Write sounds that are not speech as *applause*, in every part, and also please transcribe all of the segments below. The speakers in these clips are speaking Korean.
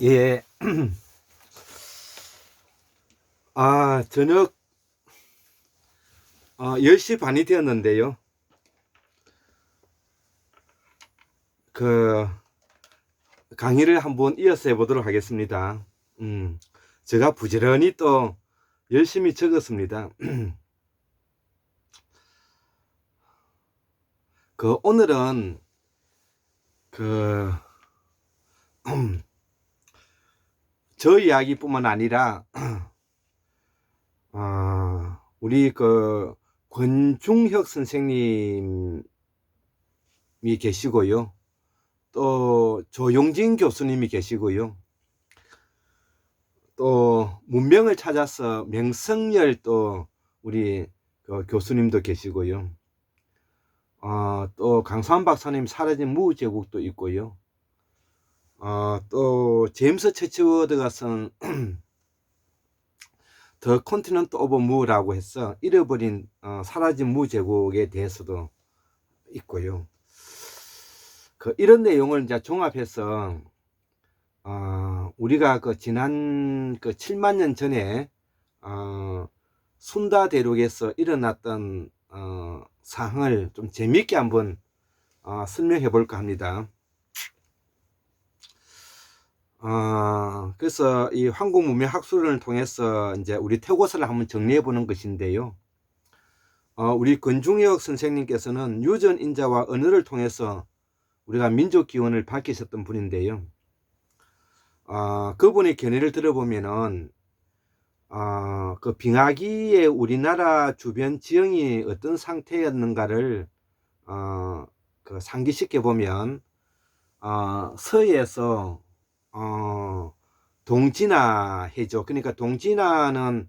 예. *clears throat* 아, 저녁 어, 10시 반이 되었는데요. 그 강의를 한번 이어서 해보도록 하겠습니다. 음, 제가 부지런히 또 열심히 적었습니다. *clears throat* 그 오늘은 그 *clears throat* 저 이야기뿐만 아니라 아, *clears throat* 우리 그 권중혁 선생님이 계시고요. 또 조용진 교수님이 계시고요. 또 문명을 찾아서 명성열 또 우리 그 교수님도 계시고요. 어, 또 강수한 박사님 사라진 무제국도 있고요. 어, 또 제임스 처치워드가 쓴 더 컨티넌트 오브 무라고 해서 잃어버린 어, 사라진 무 제국에 대해서도 있고요. 그 이런 내용을 이제 종합해서 어, 우리가 그 지난 그 7만 년 전에 어, 순다 대륙에서 일어났던 어, 상황을 좀 재미있게 한번 어, 설명해 볼까 합니다. 어, 그래서 이 황공문명 학술을 통해서 이제 우리 태고사를 한번 정리해 보는 것인데요. 어, 우리 권중혁 선생님께서는 유전 인자와 언어를 통해서 우리가 민족 기원을 밝히셨던 분인데요. 어, 그분의 견해를 들어보면은 어, 그 빙하기의 우리나라 주변 지형이 어떤 상태였는가를 어, 그 상기시켜 보면 어, 서해에서 어, 동진화 해죠. 그러니까 동진화는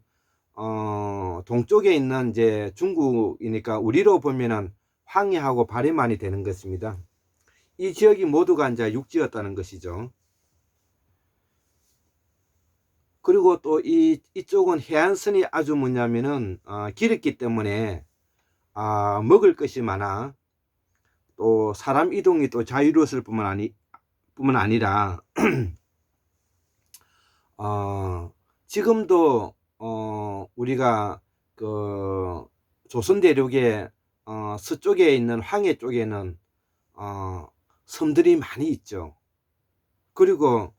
어, 동쪽에 있는 이제 중국이니까 우리로 보면은 황해하고 발해만이 되는 것입니다. 이 지역이 모두가 이제 육지였다는 것이죠. 그리고 또 이 이쪽은 해안선이 아주 뭐냐면은 어, 길었기 때문에 아, 먹을 것이 많아 또 사람 이동이 또 자유로웠을 뿐만 아니 뿐만 아니라 *clears throat* 어, 지금도 어, 우리가 그 조선 대륙의 어, 서쪽에 있는 황해 쪽에는 어, 섬들이 많이 있죠. 그리고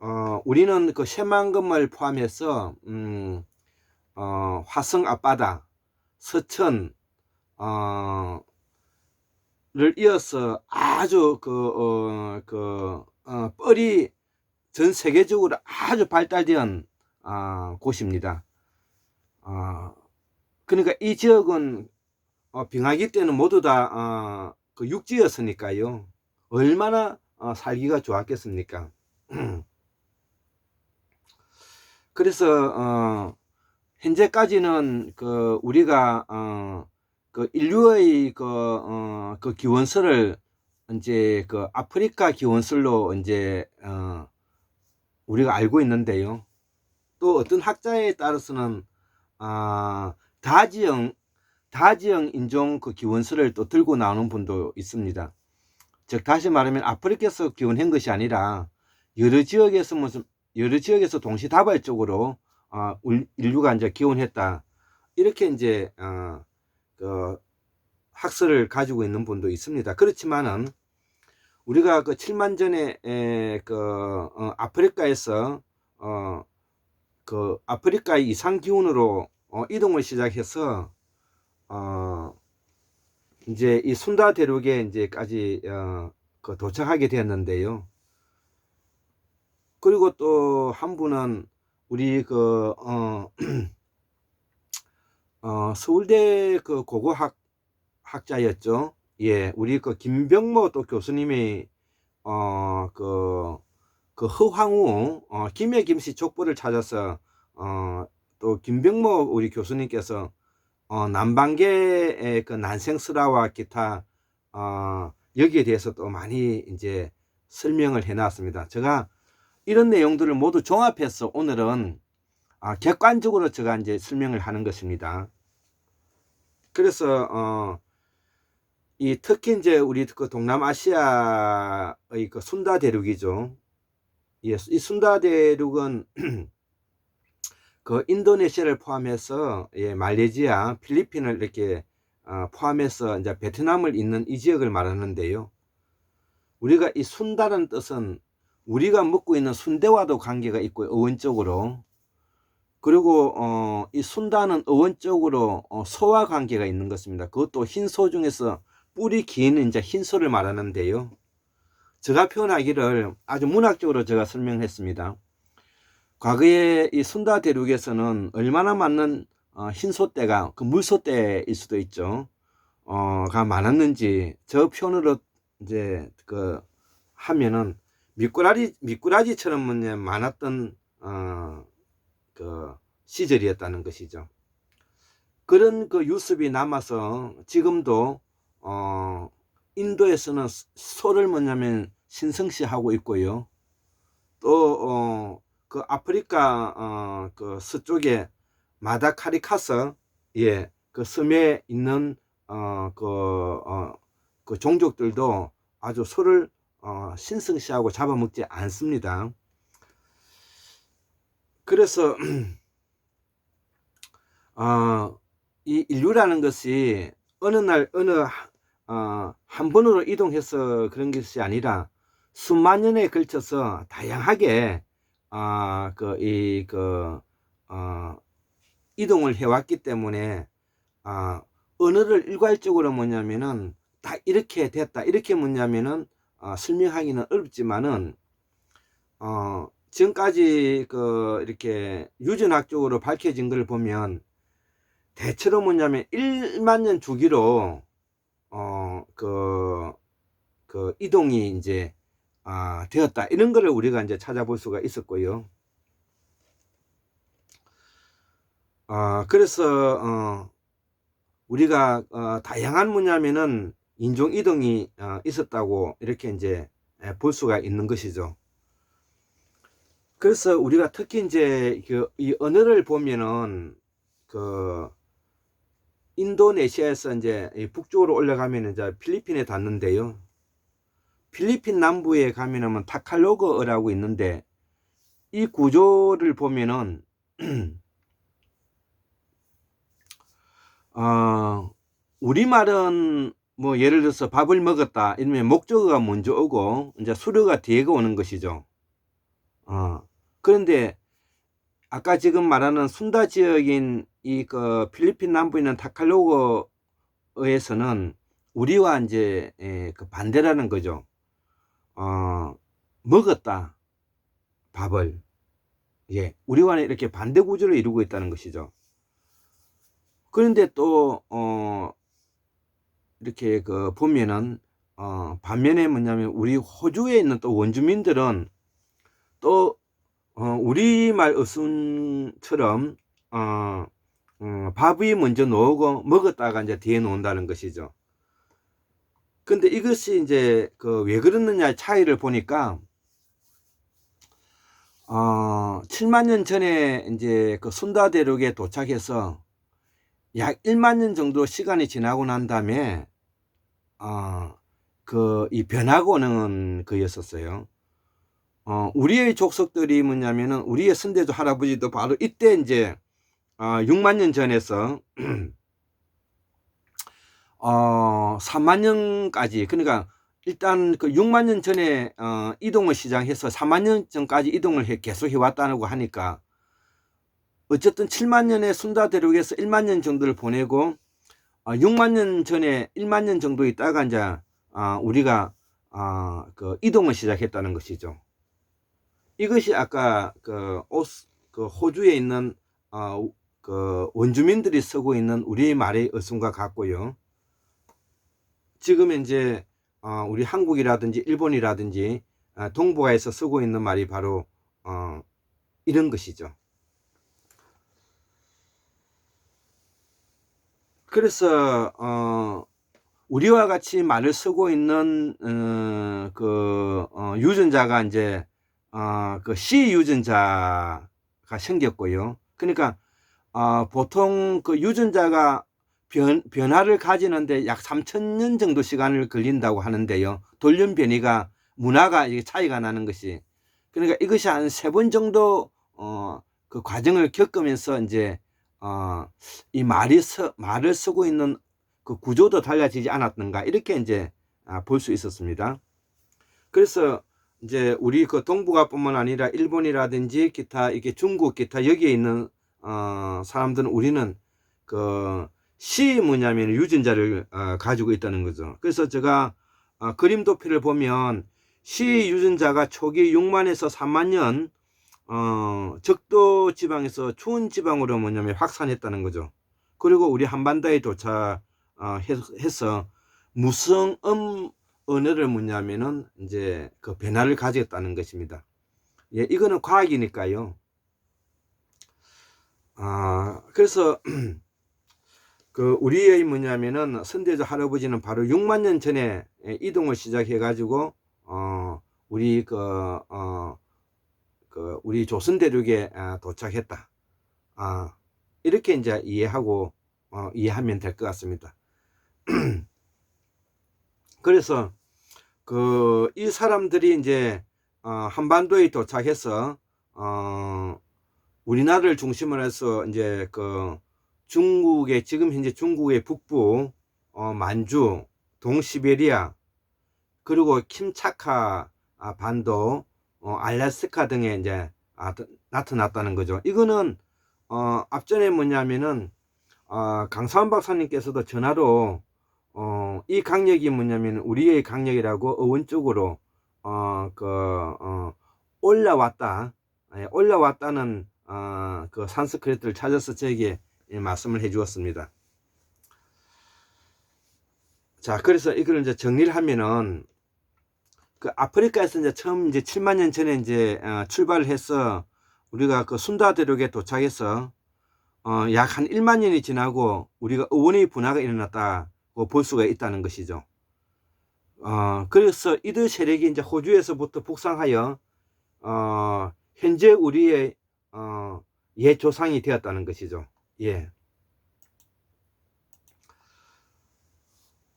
어, 우리는 그 새만금을 포함해서 음, 어, 화성 앞바다, 서천, 어, 를 이어서 아 주 그, 어, 그, 어, 뻘이 전 세계적으로 아주 발달된 어, 곳입니다. 어, 그러니까 이 지역은 어, 빙하기 때는 모두 다 어, 그 육지였으니까요. 얼마나 어, 살기가 좋았겠습니까? *clears throat* 그래서 어, 현재까지는 그 우리가 어, 그 인류의 그, 어, 그 기원설을 이제 그 아프리카 기원설로 이제 어, 우리가 알고 있는데요. 또 어떤 학자에 따라서는 아, 다지형 다지형 인종 그 기원설을 또 들고 나오는 분도 있습니다. 즉 다시 말하면 아프리카에서 기원한 것이 아니라 여러 지역에서 무슨 여러 지역에서 동시다발적으로 어, 인류가 이제 기원했다 이렇게 이제 어, 그 학설을 가지고 있는 분도 있습니다. 그렇지만은 우리가 그 7만 전에 에, 그 어, 아프리카에서 어, 그 아프리카의 이상 기온으로 어, 이동을 시작해서 어, 이제 이 순다 대륙에 이제까지 어, 그 도착하게 되었는데요. 그리고 또 한 분은 우리 그 어, *clears throat* 어, 서울대 그 고고학 학자였죠. 예, 우리 그 김병모 또 교수님이 어, 그, 그 허황우 어, 김해 김씨 족보를 찾아서 어, 또 김병모 우리 교수님께서 어, 남방계의 그 난생스라와 기타 어, 여기에 대해서 또 많이 이제 설명을 해놨습니다. 제가 이런 내용들을 모두 종합해서 오늘은 아, 객관적으로 제가 이제 설명을 하는 것입니다. 그래서 어, 이 특히 이제 우리 그 동남아시아의 그 순다 대륙이죠. 예, 이 순다 대륙은 *clears throat* 그 인도네시아를 포함해서 예, 말레이시아, 필리핀을 이렇게 어, 포함해서 이제 베트남을 잇는 이 지역을 말하는데요. 우리가 이 순다는 뜻은 우리가 먹고 있는 순대와도 관계가 있고요. 어원적으로. 그리고 어, 이 순다는 어원적으로 어, 소와 관계가 있는 것입니다. 그것도 흰소 중에서 뿌리 긴 이제 흰소를 말하는데요. 제가 표현하기를 아주 문학적으로 제가 설명했습니다. 과거에 이 순다 대륙에서는 얼마나 많은 어, 흰소떼가 그 물소떼일 수도 있죠. 어가 많았는지 저 표현으로 이제 그 하면은 미꾸라지 미꾸라지처럼 많았던 어그 시절이었다는 것이죠. 그런 그 유습이 남아서 지금도 어 인도에서는 소를 뭐냐면 신성시하고 있고요. 또 어 그 아프리카 어 그 서쪽에 마다카리카스 예그 섬에 있는 어 그 어, 그 종족들도 아주 소를 어, 신성시하고 잡아먹지 않습니다. 그래서 *clears throat* 어, 이 인류라는 것이 어느 날 어느 하- 어, 한 번으로 이동해서 그런 것이 아니라 수만 년에 걸쳐서 다양하게 아, 그, 이, 그, 어, 이동을 해왔기 때문에, 아, 언어를 일괄적으로 뭐냐면은, 딱 이렇게 됐다. 이렇게 뭐냐면은, 어, 설명하기는 어렵지만은, 어, 지금까지 그, 이렇게 유전학적으로 밝혀진 걸 보면, 대체로 뭐냐면 1만 년 주기로, 어, 그, 그 이동이 이제, 아, 되었다. 이런 거를 우리가 이제 찾아볼 수가 있었고요. 아, 그래서, 어, 우리가, 어, 다양한 뭐냐면은, 인종 이동이 어, 있었다고 이렇게 이제 예, 볼 수가 있는 것이죠. 그래서 우리가 특히 이제 그, 이 언어를 보면은, 그, 인도네시아에서 이제 이 북쪽으로 올라가면 이제 필리핀에 닿는데요. 필리핀 남부에 가면은 타칼로그어라고 있는데 이 구조를 보면은 *clears throat* 어, 우리말은 뭐 예를 들어서 밥을 먹었다 이러면 목적어가 먼저 오고 이제 수료가 뒤에가 오는 것이죠. 어, 그런데 아까 지금 말하는 순다 지역인 이 그 필리핀 남부에 있는 타칼로그어에서는 우리와 이제 예, 그 반대라는 거죠. 어, 먹었다. 밥을. 예. 우리와는 이렇게 반대 구조를 이루고 있다는 것이죠. 그런데 또, 어, 이렇게 그 보면은, 어, 반면에 뭐냐면 우리 호주에 있는 또 원주민들은 또, 어, 우리말 어순처럼, 어, 어, 밥이 먼저 나오고 먹었다가 이제 뒤에 놓는다는 것이죠. 근데 이것이 이제 그 왜 그러느냐 차이를 보니까 어 7만 년 전에 이제 그 순다 대륙에 도착해서 약 1만 년 정도 시간이 지나고 난 다음에 어 그 이 변하고 오는 거였었어요. 어 우리의 족속들이 뭐냐면은 우리의 선대조 할아버지도 바로 이때 이제 어 6만 년 전에서 *clears throat* 어, 3만 년까지, 그러니까 일단 그 6만 년 전에 어, 이동을 시작해서 3만 년 전까지 이동을 해, 계속 해왔다고 하니까 어쨌든 7만 년에 순다 대륙에서 1만 년 정도를 보내고 어, 6만 년 전에 1만 년 정도 있다가 이제 어, 우리가 어, 그 이동을 시작했다는 것이죠. 이것이 아까 그, 오스, 그 호주에 있는 어, 그 원주민들이 쓰고 있는 우리의 말의 어순과 같고요. 지금 이제 어, 우리 한국이라든지 일본이라든지 어, 동북아에서 쓰고 있는 말이 바로 어, 이런 것이죠. 그래서 어, 우리와 같이 말을 쓰고 있는 어, 그 어, 유전자가 이제 어, 그 C 유전자가 생겼고요. 그러니까 어, 보통 그 유전자가 변, 변화를 가지는데 약 3천 년 정도 시간을 걸린다고 하는데요. 돌연 변이가 문화가 이게 차이가 나는 것이 그러니까 이것이 한 세 번 정도 어 그 과정을 겪으면서 이제 어 이 말이 서, 말을 쓰고 있는 그 구조도 달라지지 않았는가 이렇게 이제 아, 볼 수 있었습니다. 그래서 이제 우리 그 동북아뿐만 아니라 일본이라든지 기타 이게 중국 기타 여기에 있는 어 사람들은 우리는 그 시 뭐냐면 유전자를 어, 가지고 있다는 거죠. 그래서 제가 어, 그림 도표를 보면 시 유전자가 초기 6만에서 3만 년 어, 적도 지방에서 추운 지방으로 뭐냐면 확산했다는 거죠. 그리고 우리 한반도에 도착해서 무성 음 언어를 뭐냐면은 이제 그 변화를 가졌다는 것입니다. 예, 이거는 과학이니까요. 아, 그래서 *clears throat* 그 우리의 뭐냐면은 선대적 할아버지는 바로 6만 년 전에 이동을 시작해 가지고 어 우리 그 어 그 우리 조선 대륙에 아, 도착했다. 아 이렇게 이제 이해하고 어 이해하면 될 것 같습니다. *clears throat* 그래서 그 이 사람들이 이제 어 한반도에 도착해서 어 우리나라를 중심으로 해서 이제 그 중국의 지금 현재 중국의 북부 어, 만주, 동시베리아 그리고 킴차카 아, 반도, 어, 알래스카 등에 이제 아, 나타났다는 거죠. 이거는 어, 앞전에 뭐냐면은 어, 강사원 박사님께서도 전화로 어, 이 강력이 뭐냐면 우리의 강력이라고 어원 쪽으로 어, 그 어, 올라왔다, 예, 올라왔다는 어, 그 산스크리트를 찾아서 저에게 예, 말씀을 해 주었습니다. 자, 그래서 이걸 이제 정리를 하면은 그 아프리카에서 이제 처음 이제 7만 년 전에 이제 어, 출발을 해서 우리가 그 순다 대륙에 도착해서 어, 약 한 1만 년이 지나고 우리가 어원의 분화가 일어났다고 볼 수가 있다는 것이죠. 어, 그래서 이들 세력이 이제 호주에서부터 북상하여 어, 현재 우리의 어, 옛 조상이 되었다는 것이죠. 예.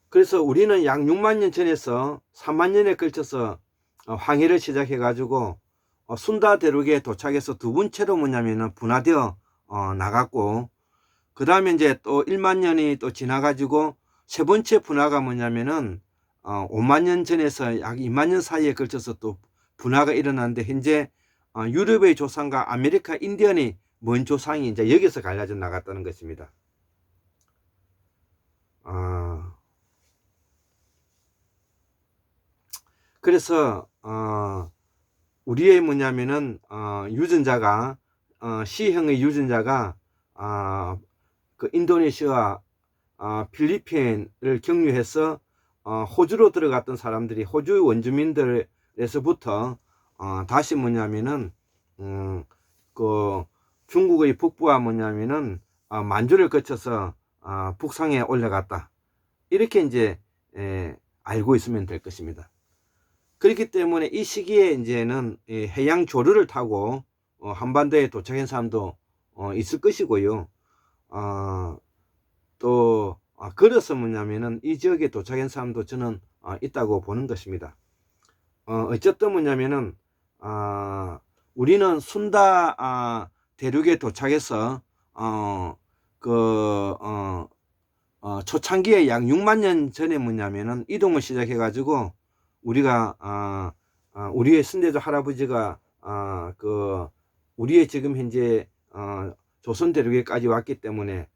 그래서 우리는 약 6만 년 전에서 3만 년에 걸쳐서 어, 황해를 시작해 가지고 어, 순다 대륙에 도착해서 두 번째로 뭐냐면은 분화되어 어, 나갔고 그 다음에 이제 또 1만 년이 또 지나 가지고 세 번째 분화가 뭐냐면은 어, 5만 년 전에서 약 2만 년 사이에 걸쳐서 또 분화가 일어났는데 현재 어, 유럽의 조상과 아메리카 인디언이 먼 조상이 이제 여기서 갈라져 나갔다는 것입니다. 아, 그래서 어, 우리의 뭐냐면은 어, 유전자가 어, C형의 유전자가 어, 그 인도네시아, 어, 필리핀을 경유해서 어, 호주로 들어갔던 사람들이 호주 원주민들에서부터 어, 다시 뭐냐면은 음, 그 중국의 북부가 뭐냐면은 어, 만주를 거쳐서 어, 북상에 올라갔다. 이렇게 이제 에, 알고 있으면 될 것입니다. 그렇기 때문에 이 시기에 이제는 이 해양 조류를 타고 어, 한반도에 도착한 사람도 어, 있을 것이고요. 어, 또 아, 걸어서 뭐냐면은 이 지역에 도착한 사람도 저는 어, 있다고 보는 것입니다. 어, 어쨌든 뭐냐면은 아, 우리는 순다 아, 대륙에 도착해서 어, 그 어, 어, 초창기에 약 6만 년 전에 뭐냐면은 이동을 시작해 가지고 우리가 아, 아, 우리의 선대적 할아버지가 아, 그 우리의 지금 현재 어, 조선 대륙에까지 왔기 때문에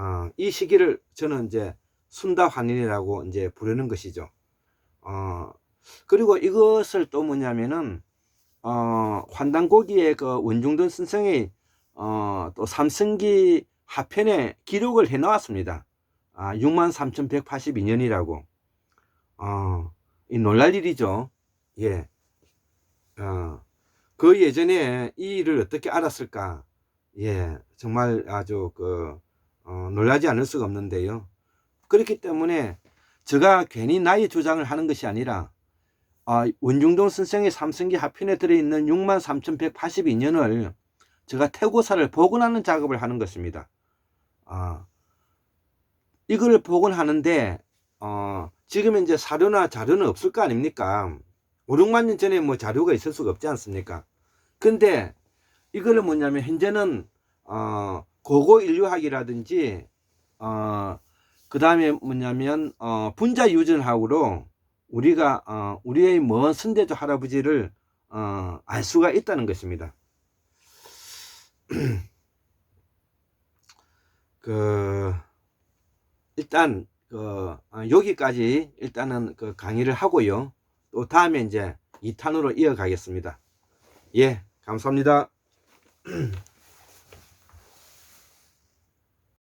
어, 이 시기를 저는 이제 순다 환인이라고 이제 부르는 것이죠. 어, 그리고 이것을 또 뭐냐면은 어, 환단고기의 그 원중돈 선생의 어, 또 삼성기 하편에 기록을 해 놓았습니다. 아, 63,182년이라고. 어, 이 놀랄 일이죠. 예. 어, 그 예전에 이 일을 어떻게 알았을까? 예, 정말 아주 그, 어, 놀라지 않을 수가 없는데요. 그렇기 때문에 제가 괜히 나의 주장을 하는 것이 아니라, 아, 원중동 선생의 삼성기 하편에 들어있는 63,182년을 제가 태고사를 복원하는 작업을 하는 것입니다. 아, 이걸 복원하는데, 어, 지금 이제 사료나 자료는 없을 거 아닙니까? 5, 6만 년 전에 뭐 자료가 있을 수가 없지 않습니까? 근데 이거는 뭐냐면 현재는 어 고고 인류학이라든지 어 그 다음에 뭐냐면 어 분자 유전학으로 우리가 어 우리의 먼 선대조 할아버지를 어 알 수가 있다는 것입니다. *clears throat* 그 일단 그 어, 여기까지 일단은 그 강의를 하고요. 또 다음에 이제 2탄으로 이어가겠습니다. 예, 감사합니다. *clears throat*